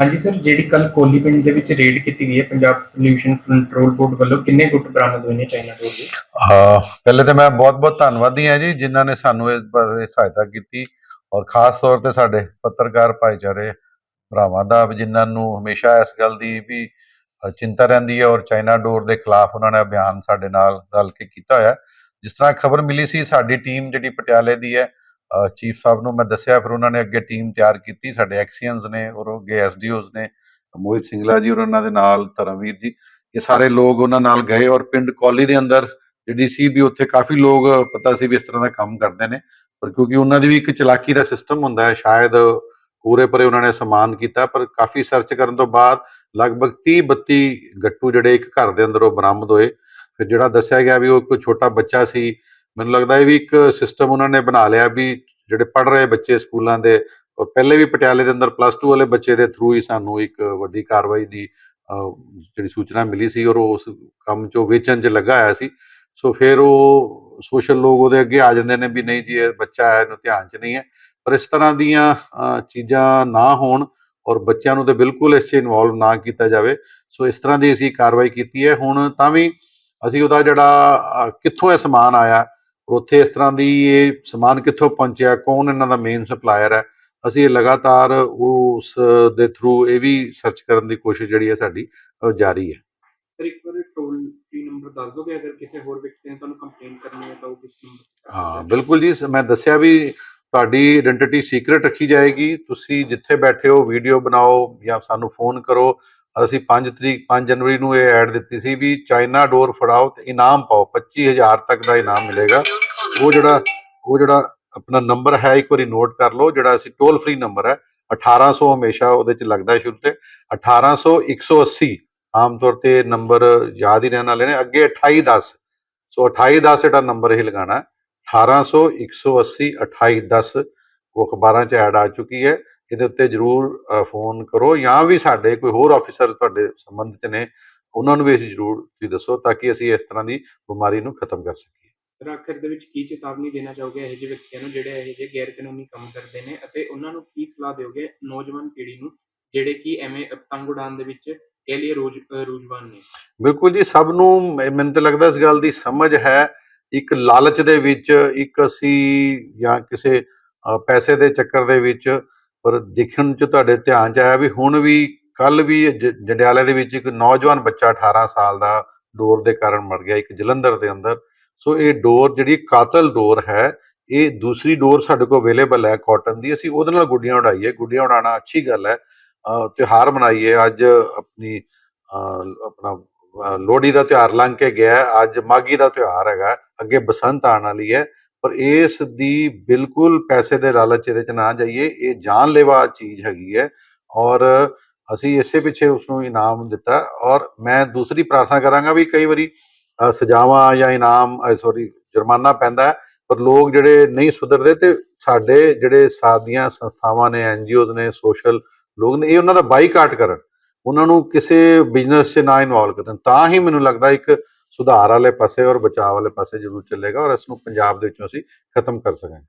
ਹਾਂਜੀ ਸਰ, ਜਿਹੜੀ ਕੱਲ ਕੋਲੀ ਪਿੰਡ ਦੇ ਵਿੱਚ ਰੇਡ ਕੀਤੀ ਗਈ ਹੈ, ਪੰਜਾਬ ਪੋਲਿਊਸ਼ਨ ਕੰਟਰੋਲ ਬੋਰਡ ਵੱਲੋਂ, ਕਿੰਨੇ ਗੁੱਟ ਬਰਾਮਦ ਹੋਏ ਨੇ ਚਾਈਨਾ ਡੋਰ ਦੇ ਹਾਂ, ਪਹਿਲੇ ਤਾਂ ਮੈਂ ਬਹੁਤ-ਬਹੁਤ ਧੰਨਵਾਦੀ ਹਾਂ ਜੀ, ਜਿਨ੍ਹਾਂ ਨੇ ਸਾਨੂੰ ਇਸ ਬਾਰੇ ਸਹਾਇਤਾ ਕੀਤੀ ਔਰ ਖਾਸ ਤੌਰ ਤੇ ਸਾਡੇ ਪੱਤਰਕਾਰ ਭਾਈਚਾਰੇ, ਭਰਾਵਾਂ ਦਾ, ਵੀ ਜਿਨ੍ਹਾਂ ਨੂੰ ਹਮੇਸ਼ਾ ਇਸ ਗੱਲ ਦੀ ਵੀ ਚਿੰਤਾ ਰਹਿੰਦੀ ਹੈ ਔਰ ਚਾਈਨਾ ਡੋਰ ਦੇ ਖਿਲਾਫ ਉਹਨਾਂ ਨੇ ਅਭਿਆਨ ਸਾਡੇ ਨਾਲ ਰਲ ਕੇ ਕੀਤਾ ਹੋਇਆ। ਜਿਸ ਤਰ੍ਹਾਂ ਖਬਰ ਮਿਲੀ ਸੀ, ਸਾਡੀ ਟੀਮ ਜਿਹੜੀ ਪਟਿਆਲੇ ਦੀ ਹੈ ਚੀਫ ਸਾਹਿਬ ਨੂੰ ਮੈਂ ਦੱਸਿਆ, ਫਿਰ ਉਹਨਾਂ ਨੇ ਅੱਗੇ ਟੀਮ ਤਿਆਰ ਕੀਤੀ, ਸਾਡੇ ਐਕਸੀਅਨਸ ਨੇ, ਔਰ ਅੱਗੇ ਐਸਡੀਓਜ਼ ਨੇ, ਮੋਹਿਤ ਸਿੰਗਲਾ ਜੀ ਔਰ ਉਹਨਾਂ ਦੇ ਨਾਲ ਧਰਮਵੀਰ ਜੀ, ਇਹ ਸਾਰੇ ਲੋਕ ਉਹਨਾਂ ਨਾਲ ਗਏ ਔਰ ਪਿੰਡ ਕੌਲੀ ਦੇ ਅੰਦਰ ਜਿਹੜੀ ਸੀ ਵੀ ਉੱਥੇ ਕਾਫੀ ਲੋਕ ਪਤਾ ਸੀ ਵੀ ਇਸ ਤਰ੍ਹਾਂ ਦਾ ਕੰਮ ਕਰਦੇ ਨੇ, ਪਰ ਕਿਉਂਕਿ ਉਹਨਾਂ ਦੀ ਵੀ ਇੱਕ ਚਲਾਕੀ ਦਾ ਸਿਸਟਮ ਹੁੰਦਾ ਹੈ, ਸ਼ਾਇਦ ਪੂਰੇ ਪਰੇ ਉਹਨਾਂ ਨੇ ਸਮਾਨ ਕੀਤਾ, ਪਰ ਕਾਫੀ ਸਰਚ ਕਰਨ ਤੋਂ ਬਾਅਦ ਲਗਭਗ 30 32 ਗੱਟੂ ਜਿਹੜੇ ਇੱਕ ਘਰ ਦੇ ਅੰਦਰ ਉਹ ਬਰਾਮਦ ਹੋਏ, ਫਿਰ ਜਿਹੜਾ ਦੱਸਿਆ ਗਿਆ ਵੀ ਉਹ ਕੋਈ ਛੋਟਾ ਬੱਚਾ ਸੀ ਮੈਨੂੰ ਲੱਗਦਾ ਇਹ ਵੀ ਇੱਕ ਸਿਸਟਮ ਉਹਨਾਂ ਨੇ ਬਣਾ ਲਿਆ ਵੀ ਜਿਹੜੇ ਪੜ ਰਹੇ ਬੱਚੇ ਸਕੂਲਾਂ ਦੇ ਔਰ ਪਹਿਲੇ ਵੀ ਪਟਿਆਲੇ ਦੇ ਅੰਦਰ ਪਲੱਸ 2 ਵਾਲੇ ਬੱਚੇ ਦੇ ਥਰੂ ਹੀ ਸਾਨੂੰ ਇੱਕ ਵੱਡੀ ਕਾਰਵਾਈ ਦੀ ਜਿਹੜੀ ਸੂਚਨਾ ਮਿਲੀ ਸੀ ਔਰ ਉਹ ਉਸ ਕੰਮ 'ਚੋਂ ਵੇਚਣ 'ਚ ਲੱਗਾ ਹੋਇਆ ਸੀ। ਸੋ ਫਿਰ ਉਹ ਸੋਸ਼ਲ ਲੋਕ ਉਹਦੇ ਅੱਗੇ ਆ ਜਾਂਦੇ ਨੇ ਵੀ ਨਹੀਂ ਜੀ, ਇਹ ਬੱਚਾ ਹੈ, ਇਹਨੂੰ ਧਿਆਨ 'ਚ ਨਹੀਂ ਹੈ। ਪਰ ਇਸ ਤਰ੍ਹਾਂ ਦੀਆਂ ਚੀਜ਼ਾਂ ਨਾ ਹੋਣ ਔਰ ਬੱਚਿਆਂ ਨੂੰ ਤੇ ਬਿਲਕੁਲ ਇਸ 'ਚ ਇਨਵੋਲਵ ਨਾ ਕੀਤਾ ਜਾਵੇ। ਸੋ ਇਸ ਤਰ੍ਹਾਂ ਦੀ ਅਸੀਂ ਕਾਰਵਾਈ ਕੀਤੀ ਹੈ। ਹੁਣ ਤਾਂ ਵੀ ਅਸੀਂ ਉਹਦਾ ਜਿਹੜਾ ਕਿੱਥੋਂ ਇਹ ਸਮਾਨ ਆਇਆ ਉੱਥੇ ਇਸ ਤਰ੍ਹਾਂ ਦੀ ਇਹ ਸਮਾਨ ਕਿੱਥੋਂ ਪਹੁੰਚਿਆ? ਕੌਣ ਇਹਨਾਂ ਦਾ ਮੇਨ ਸਪਲਾਇਰ ਹੈ? ਅਸੀਂ ਇਹ ਲਗਾਤਾਰ ਉਸ ਦੇ ਥਰੂ ਇਹ ਵੀ ਸਰਚ ਕਰਨ ਦੀ ਕੋਸ਼ਿਸ਼ ਜਿਹੜੀ ਹੈ ਸਾਡੀ ਜਾਰੀ ਹੈ। ਸਰ ਇੱਕ ਵਾਰ ਟੋਲ ਫ੍ਰੀ ਨੰਬਰ ਦੱਸ ਦੋਗੇ? ਅਗਰ ਕਿਸੇ ਹੋਰ ਵਿਅਕਤੀ ਨੇ ਤੁਹਾਨੂੰ ਕਰਨੀ ਹੈ ਤਾਂ ਉਹ ਕਿਸ ਨੰਬਰ ਹਾਂ ਬਿਲਕੁਲ ਜੀ। ਮੈਂ ਦੱਸਿਆ ਵੀ ਤੁਹਾਡੀ ਆਇਡੈਂਟੀਟੀ ਸੀਕ੍ਰੀਟ ਰੱਖੀ ਜਾਏਗੀ। ਤੁਸੀਂ ਜਿੱਥੇ ਬੈਠੇ ਹੋ ਵੀਡੀਓ ਬਣਾਓ ਜਾਂ ਸਾਨੂੰ ਫੋਨ ਕਰੋ। ਔਰ ਅਸੀਂ 5 ਤਰੀਕ 5 ਜਨਵਰੀ ਨੂੰ ਇਹ ਐਡ ਦਿੱਤੀ ਸੀ ਵੀ ਚਾਈਨਾ ਡੋਰ ਫੜਾਓ ਤੇ ਇਨਾਮ ਪਾਓ 25000 ਤੱਕ ਦਾ ਇਨਾਮ ਮਿਲੇਗਾ। ਉਹ ਜਿਹੜਾ ਉਹ ਜਿਹੜਾ ਆਪਣਾ ਨੰਬਰ ਹੈ, ਇੱਕ ਵਾਰੀ ਨੋਟ ਕਰ ਲਓ, ਜਿਹੜਾ ਅਸੀਂ ਟੋਲ ਫ੍ਰੀ ਨੰਬਰ ਹੈ 1800 ਹਮੇਸ਼ਾ ਉਹਦੇ ਚ ਲੱਗਦਾ ਸ਼ੁਰੂ ਤੇ। 1800 180 ਆਮ ਤੌਰ ਤੇ ਨੰਬਰ ਯਾਦ ਹੀ ਰਹਿਣ ਵਾਲੇ ਨੇ। ਅੱਗੇ 2810 ਸੋ 2810 ਜਿਹੜਾ ਨੰਬਰ ਇਹ ਲਗਾਣਾ 1800 180 2810 ਉਹ ਅਖਬਾਰਾਂ 'ਚ ਐਡ ਆ ਚੁੱਕੀ ਹੈ। ਇਹਦੇ ਉੱਤੇ ਜਰੂਰ ਫੋਨ ਕਰੋ ਜਾਂ ਵੀ ਸਾਡੇ ਕੋਈ ਹੋਰ ਆਫੀਸਰ ਤੁਹਾਡੇ ਸੰਬੰਧ 'ਚ ਨੇ ਉਹਨਾਂ ਨੂੰ ਵੀ ਜਰੂਰ ਤੁਸੀਂ ਦੱਸੋ ਤਾਂ ਕਿ ਅਸੀਂ ਇਸ ਤਰ੍ਹਾਂ ਦੀ ਬਿਮਾਰੀ ਨੂੰ ਖਤਮ ਕਰ ਸਕੀਏ। ਸਰ ਆਖਿਰ ਦੇ ਵਿੱਚ ਕੀ ਚੇਤਾਵਨੀ ਦੇਣਾ ਚਾਹੋਗੇ ਇਹੋ ਜਿਹੇ ਵਿਅਕਤੀਆਂ ਨੂੰ ਜਿਹੜੇ ਇਹੋ ਜਿਹੇ ਗੈਰ ਕਾਨੂੰਨੀ ਕੰਮ ਕਰਦੇ ਨੇ ਅਤੇ ਉਹਨਾਂ ਨੂੰ ਕੀ ਸਲਾਹ ਦਿਓਗੇ ਨੌਜਵਾਨ ਪੀੜ੍ਹੀ ਨੂੰ ਜਿਹੜੇ ਕਿ ਐਵੇਂ ਪਤੰਗ ਉਡਾਉਣ ਦੇ ਵਿੱਚ ਲਈਏ ਰੋਜ਼ ਅ, ਰੁਝਵਾਨ ਨੇ? ਬਿਲਕੁਲ ਜੀ ਸਭ ਨੂੰ ਮੈਨੂੰ ਤਾਂ ਲੱਗਦਾ ਇਸ ਗੱਲ ਦੀ ਸਮਝ ਹੈ ਇੱਕ ਲਾਲਚ ਦੇ ਵਿੱਚ ਇੱਕ ਅਸੀਂ ਜਾਂ ਕਿਸੇ ਪੈਸੇ ਦੇ ਚੱਕਰ ਦੇ ਵਿੱਚ ਪਰ ਦੇਖਣ ਚ ਤੁਹਾਡੇ ਧਿਆਨ ਚ ਆਇਆ ਵੀ ਹੁਣ ਵੀ ਕੱਲ ਵੀ ਜੰਡਿਆਲੇ ਦੇ ਵਿੱਚ ਇੱਕ ਨੌਜਵਾਨ ਬੱਚਾ 18 ਸਾਲ ਦਾ ਡੋਰ ਦੇ ਕਾਰਨ ਮਰ ਗਿਆ ਇੱਕ ਜਲੰਧਰ ਦੇ ਅੰਦਰ। ਸੋ ਇਹ ਡੋਰ ਜਿਹੜੀ ਕਾਤਲ ਡੋਰ ਹੈ ਇਹ ਦੂਸਰੀ ਡੋਰ ਸਾਡੇ ਕੋਲ ਅਵੇਲੇਬਲ ਹੈ ਕਾਟਨ ਦੀ। ਅਸੀਂ ਉਹਦੇ ਨਾਲ ਗੁੱਡੀਆਂ ਉਡਾਈਏ। ਗੁੱਡੀਆਂ ਉਡਾਉਣਾ ਅੱਛੀ ਗੱਲ ਹੈ। ਅ, ਤਿਉਹਾਰ ਮਨਾਈਏ। ਅੱਜ ਆਪਣੀ ਅ, ਆਪਣਾ ਲੋਹੜੀ ਦਾ ਤਿਉਹਾਰ ਲੰਘ ਕੇ ਗਿਆ। ਅੱਜ ਮਾਗੀ ਦਾ ਤਿਉਹਾਰ ਹੈਗਾ। ਅੱਗੇ ਬਸੰਤ ਆਉਣ ਵਾਲੀ ਹੈ। ਪਰ ਇਸ ਦੀ ਬਿਲਕੁਲ ਪੈਸੇ ਦੇ ਲਾਲਚ ਇਹਦੇ ਚ ਨਾ ਜਾਈਏ, ਇਹ ਜਾਨਲੇਵਾ ਚੀਜ਼ ਹੈਗੀ ਹੈ ਔਰ ਅਸੀਂ ਇਸੇ ਪਿੱਛੇ ਉਸ ਨੂੰ ਇਨਾਮ ਦਿੱਤਾ ਔਰ ਮੈਂ ਦੂਸਰੀ ਪ੍ਰਾਰਥਨਾ ਕਰਾਂਗਾ ਵੀ ਕਈ ਵਾਰੀ ਸਜ਼ਾਵਾਂ ਜਾਂ ਇਨਾਮ ਸੌਰੀ ਜੁਰਮਾਨਾ ਪੈਂਦਾ ਪਰ ਲੋਕ ਜਿਹੜੇ ਨਹੀਂ ਸੁਧਰਦੇ ਤੇ ਸਾਡੇ ਜਿਹੜੇ ਸਾਡੀਆਂ ਸੰਸਥਾਵਾਂ ਨੇ ਐਨਜੀਓਜ਼ ਨੇ, ਸੋਸ਼ਲ ਲੋਕ ਨੇ, ਇਹ ਉਹਨਾਂ ਦਾ ਬਾਈਕਾਟ ਕਰਨ, ਉਹਨਾਂ ਨੂੰ ਕਿਸੇ ਬਿਜ਼ਨਸ 'ਚ ਨਾ ਇਨਵੋਲਵ ਕਰਨ, ਤਾਂ ਹੀ ਮੈਨੂੰ ਲੱਗਦਾ ਇੱਕ ਸੁਧਾਰ ਵਾਲੇ ਪਾਸੇ ਔਰ ਬਚਾਅ ਵਾਲੇ ਪਾਸੇ ਜ਼ਰੂਰ ਚੱਲੇਗਾ ਔਰ ਇਸ ਨੂੰ ਪੰਜਾਬ ਦੇ ਵਿੱਚੋਂ ਅਸੀਂ ਖਤਮ ਕਰ ਸਕਾਂਗੇ।